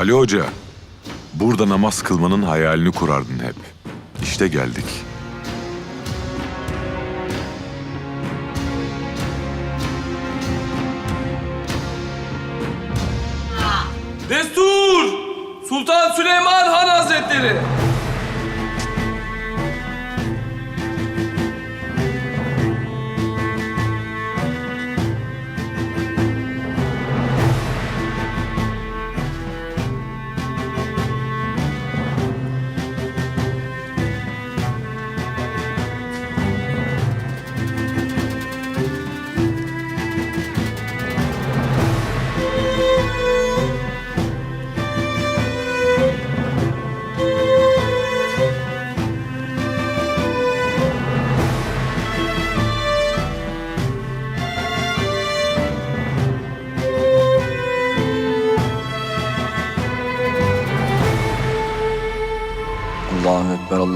Ali Hoca, burada namaz kılmanın hayalini kurardın hep. İşte geldik.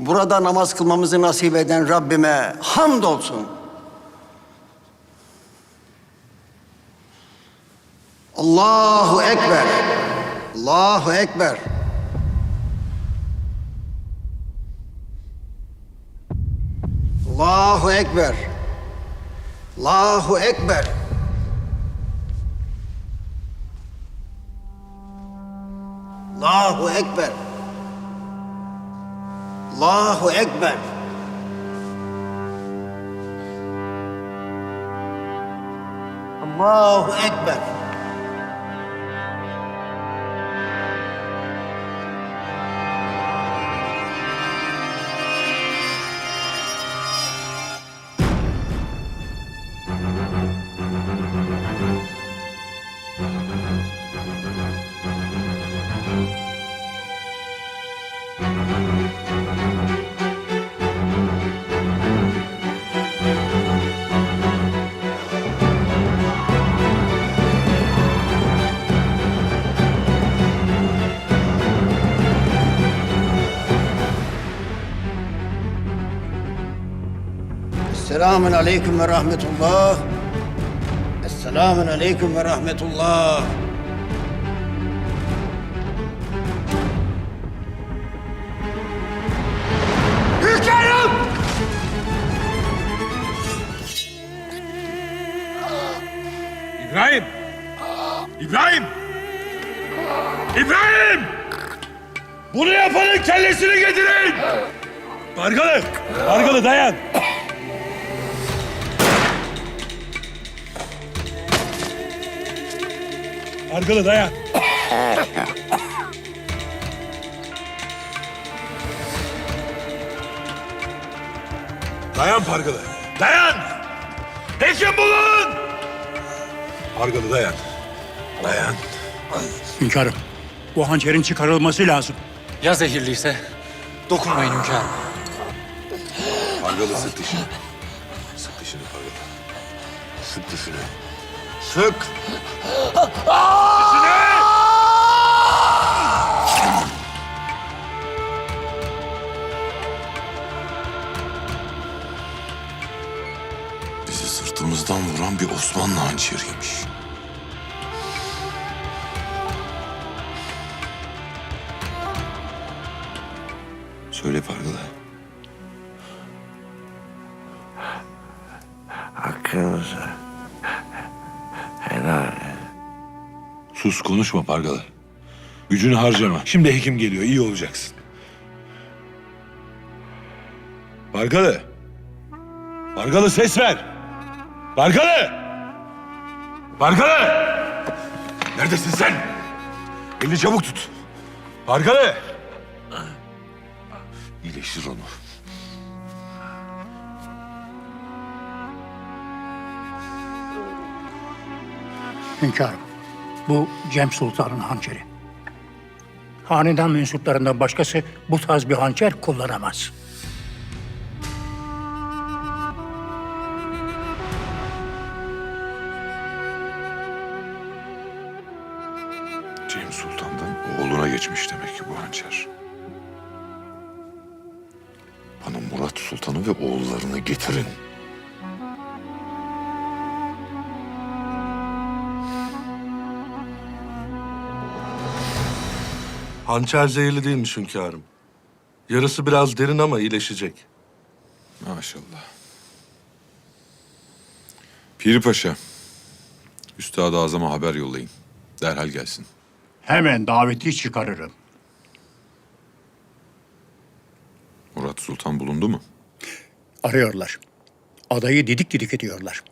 Burada namaz kılmamızı nasip eden Rabbime hamdolsun. Allahu Ekber. Allahu Ekber. Allahu Ekber. Allahu Ekber. Allahu Ekber. Allahu Ekber. Allahu Ekber. Esselamun Aleyküm ve Rahmetullah. Esselamun Aleyküm ve Rahmetullah. Hünkârım! İbrahim! İbrahim! İbrahim! Bunu yapanın kellesini getirin! Bargalı! Bargalı dayan! Bargalı dayan! Dayan Pargalı! Dayan! Hekim bulun! Pargalı dayan. Dayan. Hünkârım, bu hançerin çıkarılması lazım. Ya zehirliyse? Dokunmayın hünkârım. Pargalı sık dişini. Sık dişini Pargalı. Sık dişini. Sık! Bizi sırtımızdan vuran bir Osmanlı hançeriymiş. Söyle Pargalı. Hakkınızı Sus konuşma Pargalı. Gücünü harcama. Şimdi hekim geliyor. iyi olacaksın. Pargalı. Pargalı ses ver. Pargalı. Pargalı. Neredesin sen? Elini çabuk tut. Pargalı. İyileştir onu. Hünkârım, bu Cem Sultan'ın hançeri. hanedan mensuplarından başkası bu tarz bir hançer kullanamaz. Hançer zehirli değilmiş hünkârım. Yarısı biraz derin ama iyileşecek. Maşallah. Piri Paşa, Üstad-ı Azam'a haber yollayın. Derhal gelsin. Hemen daveti çıkarırım. Murat Sultan bulundu mu? Arıyorlar. Adayı didik didik ediyorlar.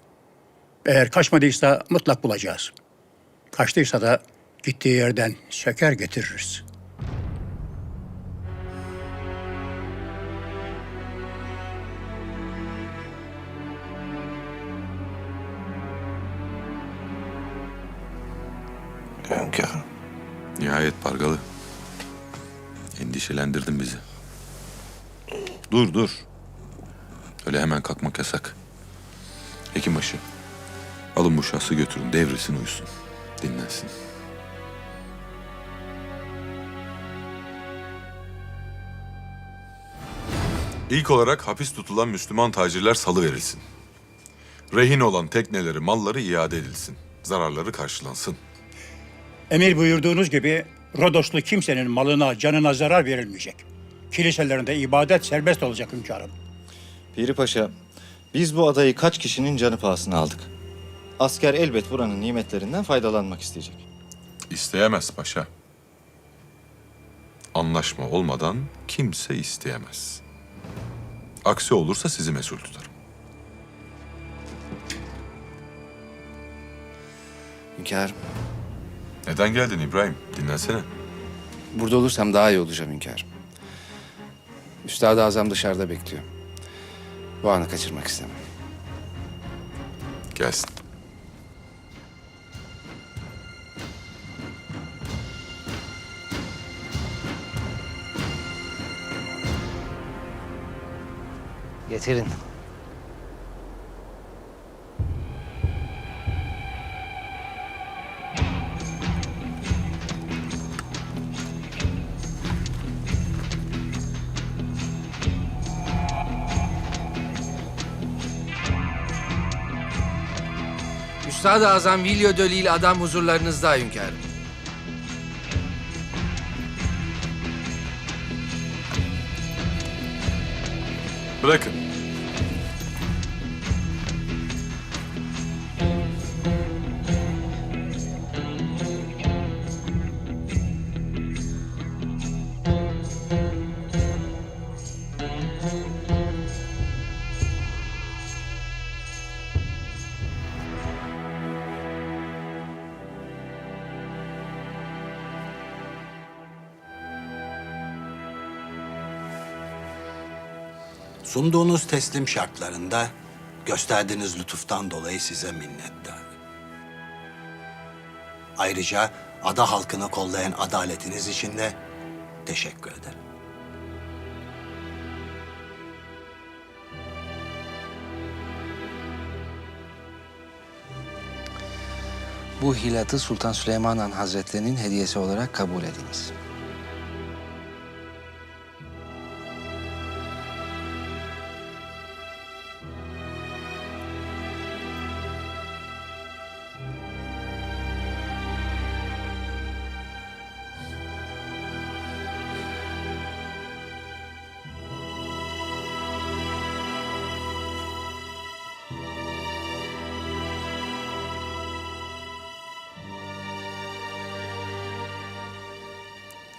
Eğer kaçmadıysa mutlak bulacağız. Kaçtıysa da gittiği yerden şeker getiririz. Nihayet Pargalı. Endişelendirdin bizi. Dur dur. Öyle hemen kalkmak yasak. Hekimbaşı. Alın bu şahsı götürün. Devrilsin uyusun. Dinlensin. İlk olarak hapis tutulan Müslüman tacirler salı verilsin. Rehin olan tekneleri, malları iade edilsin. Zararları karşılansın. Emir buyurduğunuz gibi Rodoslu kimsenin malına, canına zarar verilmeyecek. Kiliselerinde ibadet serbest olacak hünkârım. Piri Paşa, biz bu adayı kaç kişinin canı pahasına aldık. Asker elbet buranın nimetlerinden faydalanmak isteyecek. İsteyemez paşa. Anlaşma olmadan kimse isteyemez. Aksi olursa sizi mesul tutarım. Hünkârım, Neden geldin İbrahim? Dinlensene. burada olursam daha iyi olacağım hünkârım. Üstad-ı Azam dışarıda bekliyor. Bu anı kaçırmak istemem. Gelsin. Getirin. Üstad-ı Azam Vilyo Dölü ile adam huzurlarınızda hünkârım. Bırakın. Sunduğunuz teslim şartlarında gösterdiğiniz lütuftan dolayı size minnettar. Ayrıca ada halkını kollayan adaletiniz için de teşekkür ederim. Bu hilatı Sultan Süleyman Han Hazretlerinin hediyesi olarak kabul ediniz.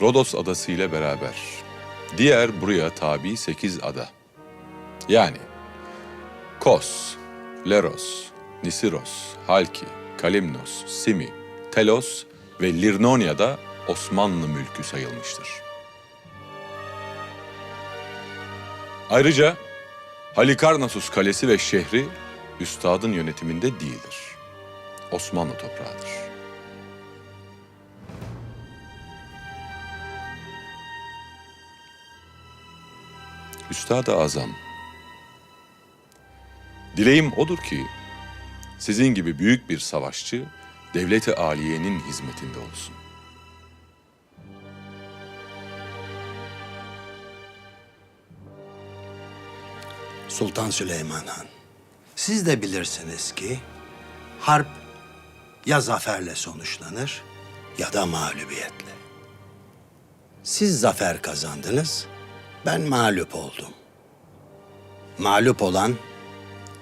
Rodos adası ile beraber diğer buraya tabi sekiz ada. Yani Kos, Leros, Nisiros, Halki, Kalimnos, Simi, Telos ve Lirnonia'da Osmanlı mülkü sayılmıştır. Ayrıca Halikarnassus Kalesi ve şehri üstadın yönetiminde değildir. Osmanlı toprağıdır. Üstad-ı Azam. Dileğim odur ki sizin gibi büyük bir savaşçı devlet-i aliyenin hizmetinde olsun. Sultan Süleyman Han, siz de bilirsiniz ki harp ya zaferle sonuçlanır ya da mağlubiyetle. Siz zafer kazandınız, ben mağlup oldum. Mağlup olan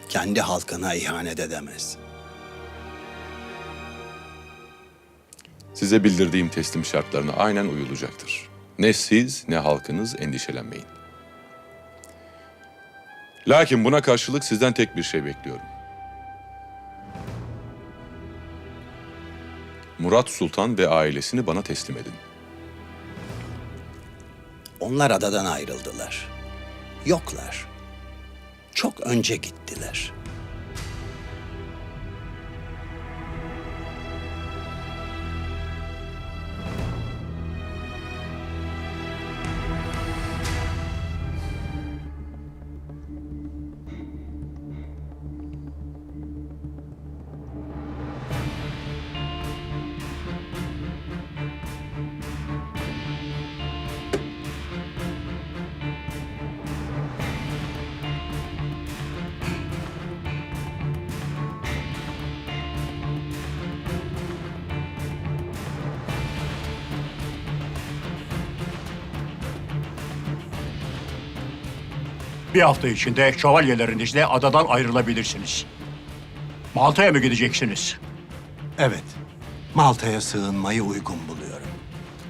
kendi halkına ihanet edemez. Size bildirdiğim teslim şartlarına aynen uyulacaktır. Ne siz ne halkınız endişelenmeyin. Lakin buna karşılık sizden tek bir şey bekliyorum. Murat Sultan ve ailesini bana teslim edin. Onlar adadan ayrıldılar. Yoklar. Çok önce gittiler. Bir hafta içinde şövalyelerinizle adadan ayrılabilirsiniz. Malta'ya mı gideceksiniz? Evet, Malta'ya sığınmayı uygun buluyorum.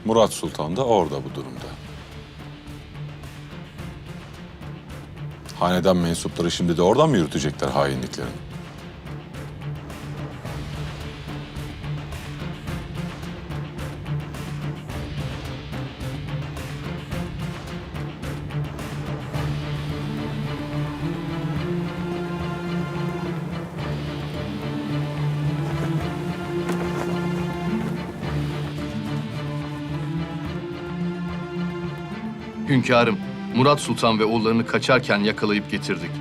Murat Sultan da orada bu durumda. Hanedan mensupları şimdi de oradan mı yürütecekler hainliklerini? Hünkârım, Murat Sultan ve oğullarını kaçarken yakalayıp getirdik.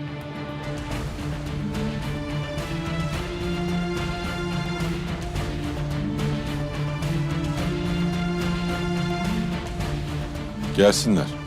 Gelsinler.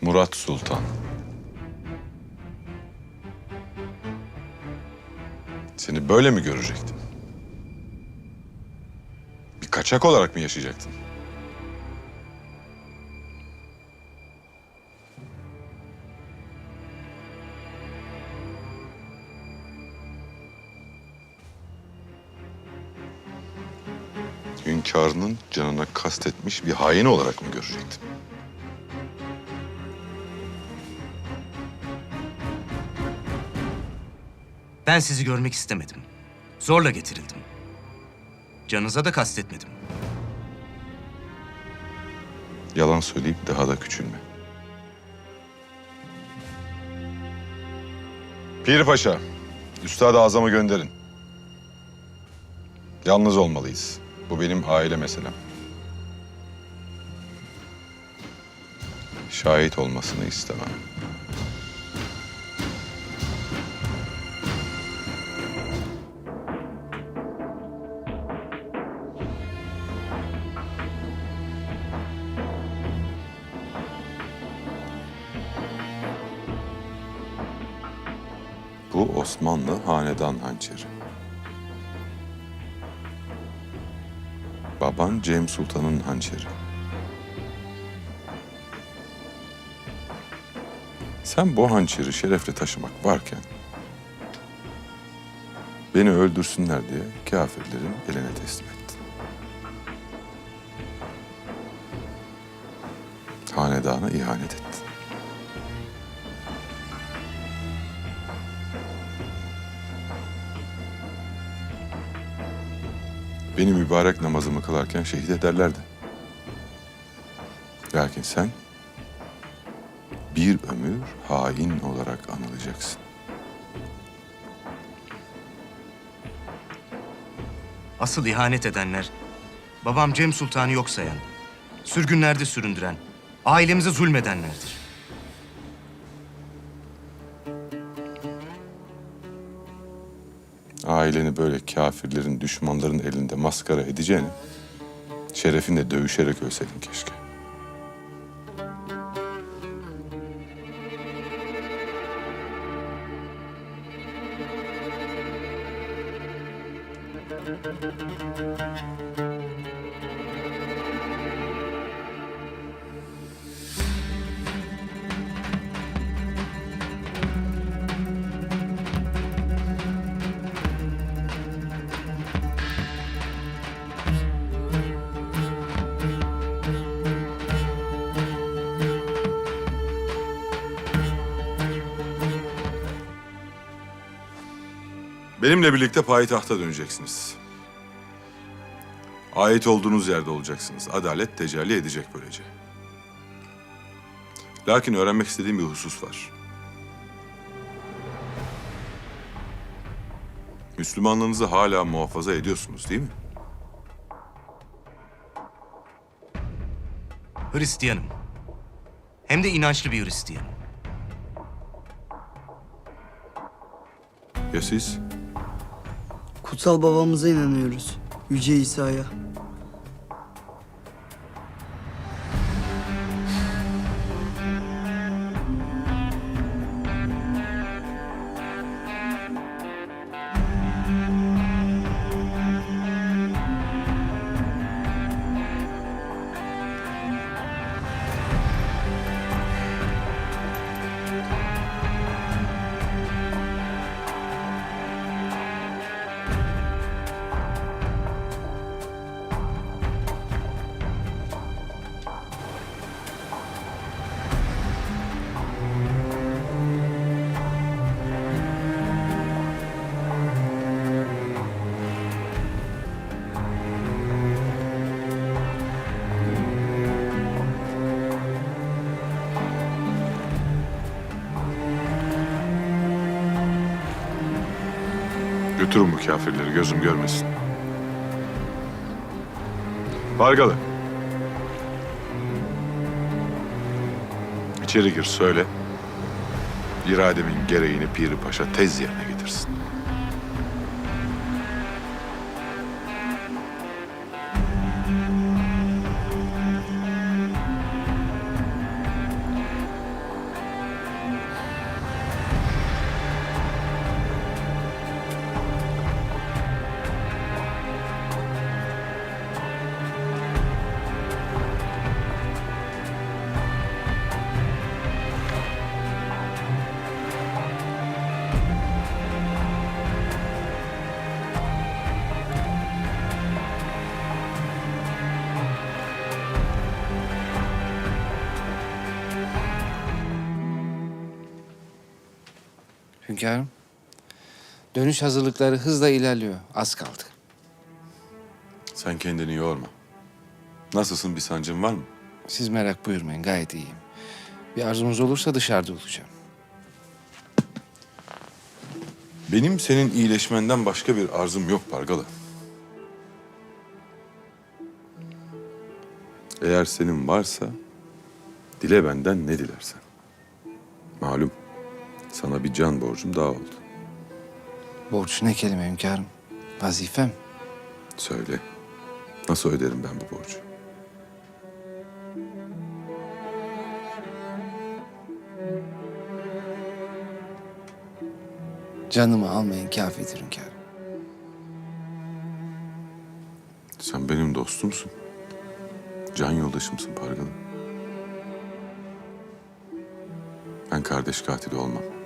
Murat Sultan. Seni böyle mi görecektim? Bir kaçak olarak mı yaşayacaktın? Hünkârının canına kastetmiş bir hain olarak mı görecektin? Ben sizi görmek istemedim. Zorla getirildim. Canınıza da kastetmedim. Yalan söyleyip daha da küçülme. Pir Paşa, Üstad-ı Azam'ı gönderin. Yalnız olmalıyız. Bu benim aile meselem. Şahit olmasını istemem. Bu Osmanlı hanedan hançeri. Baban Cem Sultan'ın hançeri. Sen bu hançeri şerefle taşımak varken beni öldürsünler diye kafirlerin eline teslim ettin. Hanedana ihanet ettin. Benim mübarek namazımı kılarken şehit ederlerdi. Lakin sen bir ömür hain olarak anılacaksın. Asıl ihanet edenler, babam Cem Sultan'ı yok sayan, sürgünlerde süründüren, ailemize zulmedenlerdir. Aileni böyle kafirlerin, düşmanların elinde maskara edeceğine şerefinle dövüşerek ölseydin keşke. Benimle birlikte payitahta döneceksiniz. Ait olduğunuz yerde olacaksınız. Adalet tecelli edecek böylece. Lakin öğrenmek istediğim bir husus var. Müslümanlığınızı hala muhafaza ediyorsunuz değil mi? Hristiyanım. Hem de inançlı bir Hristiyanım. Ya siz? Kutsal babamıza inanıyoruz. Yüce İsa'ya. Götürün bu kafirleri gözüm görmesin. Bargalı. İçeri gir söyle. İrademin gereğini Piri Paşa tez yerine getirsin. Hünkârım, dönüş hazırlıkları hızla ilerliyor. Az kaldı. Sen kendini yorma. Nasılsın bir sancın var mı? Siz merak buyurmayın, gayet iyiyim. Bir arzunuz olursa dışarıda olacağım. Benim senin iyileşmenden başka bir arzum yok Pargalı. Eğer senin varsa dile benden ne dilersen. Sana bir can borcum daha oldu. Borç ne kelime hünkârım? Vazifem. Söyle. Nasıl öderim ben bu borcu? Canımı almayın kafidir hünkârım. Sen benim dostumsun. Can yoldaşımsın Pargalı. Ben kardeş katili olmam.